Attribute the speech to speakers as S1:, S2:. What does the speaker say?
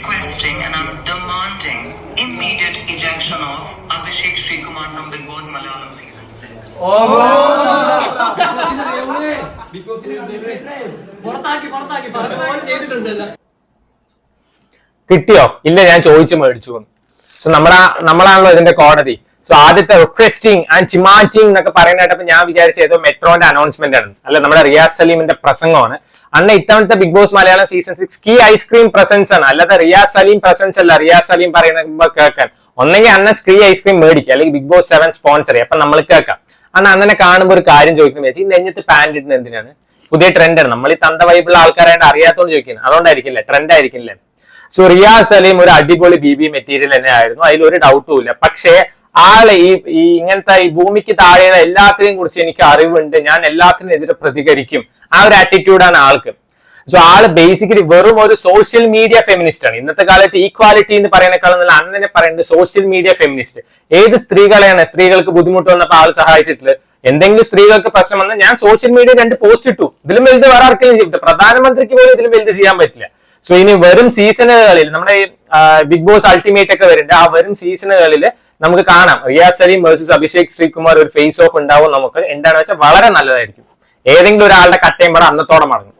S1: requesting and I'm demanding immediate ejection of Abhishek Srikumar from Big Boss Malayalam season 6.
S2: Oh, പുറത്താക്കി പലപ്പോഴും ചെയ്തിട്ടുണ്ടല്ലോ
S3: കിട്ടിയോ ഇല്ല ഞാൻ ചോദിച്ചു മേടിച്ചു നമ്മളാ നമ്മളാണല്ലോ ഇതിന്റെ കോടതി സോ ആദ്യത്തെ റിക്വസ്റ്റിംഗ് ആൻഡ് ചിമാറ്റിംഗ് എന്നൊക്കെ പറയുന്ന ഞാൻ വിചാരിച്ച ഏതോ മെട്രോന്റെ അനൗൺസ്മെന്റ് ആണ്. അല്ല നമ്മുടെ റിയാസ് സലീമിന്റെ പ്രസംഗമാണ്. അന്ന് ഇത്തവണത്തെ big boss Malayalam season six key ice cream presence ആണ്. അല്ലാതെ റിയാസ് സലീം പ്രസൻസ് അല്ല. റിയാസ് സലീം പറയുന്ന കേൾക്കാൻ. ഒന്നെങ്കിൽ അന്ന് സ്ക്രീ ഐസ്ക്രീം മേടിക്കുക അല്ലെങ്കിൽ ബിഗ് ബോസ് സെവൻ സ്പോൺസർ അപ്പൊ നമ്മൾ കേൾക്കാം. അന്ന് അങ്ങനെ കാണുമ്പോൾ ഒരു കാര്യം ചോദിക്കുന്നത് വെച്ചാൽ ഈ നെഞ്ഞത്ത് പാന്റ് ഇടുന്ന എന്തിനാണ്? പുതിയ ട്രെൻഡാണ് നമ്മൾ ഈ തന്ത വൈബുള്ള ആൾക്കാരായിട്ട് അറിയാത്തോണ്ട് ചോദിക്കുന്നത് അതുകൊണ്ടായിരിക്കില്ല? ട്രെൻഡ് ആയിരിക്കില്ല? സോ റിയാസ് സലീം ഒരു അടിപൊളി ബി ബി മെറ്റീരിയൽ തന്നെ ആയിരുന്നു അതിൽ ഒരു ഡൗട്ടും ഇല്ല. പക്ഷേ ആൾ ഈ ഈ ഇങ്ങനത്തെ ഈ ഭൂമിക്ക് താഴെയുള്ള എല്ലാത്തിനെയും കുറിച്ച് എനിക്ക് അറിവുണ്ട്. ഞാൻ എല്ലാത്തിനെതിരെ പ്രതികരിക്കും. ആ ഒരു ആറ്റിറ്റ്യൂഡാണ് ആൾക്ക്. സോ ആൾ ബേസിക്കലി വെറും ഒരു സോഷ്യൽ മീഡിയ ഫെമിനിസ്റ്റ് ആണ്. ഇന്നത്തെ കാലത്ത് ഈക്വാലിറ്റി എന്ന് പറയുന്നേക്കാളും നല്ല അണ്ണനെ പറയുന്നത് സോഷ്യൽ മീഡിയ ഫെമിനിസ്റ്റ് ഏത് സ്ത്രീകളെയാണ് സ്ത്രീകൾക്ക് ബുദ്ധിമുട്ട് വന്നപ്പോൾ ആൾ സഹായിച്ചിട്ടുള്ളത്? എന്തെങ്കിലും സ്ത്രീകൾക്ക് പ്രശ്നം വന്നാൽ ഞാൻ സോഷ്യൽ മീഡിയ രണ്ട് പോസ്റ്റ് ഇട്ടു. ഇതിലും വലുത് വേറെ ആർക്കെങ്കിലും ചെയ്യും. പ്രധാനമന്ത്രിക്ക് പോലും ഇതിലും വലുത് ചെയ്യാൻ പറ്റില്ല. സോ ഇനി വരും സീസണുകളിൽ നമ്മുടെ ഈ ബിഗ് ബോസ് അൾട്ടിമേറ്റ് ഒക്കെ വരുന്നുണ്ട്. ആ വരും സീസണുകളിൽ നമുക്ക് കാണാം. റിയാസ് സലീം വേഴ്സസ് അഭിഷേക് ശ്രീകുമാർ ഒരു ഫേസ് ഓഫ് ഉണ്ടാവും നമുക്ക്. എന്താണെന്ന് വെച്ചാൽ വളരെ നല്ലതായിരിക്കും. ഏതെങ്കിലും ഒരാളുടെ കട്ടയും പറ അന്നത്തോടെ മടങ്ങും.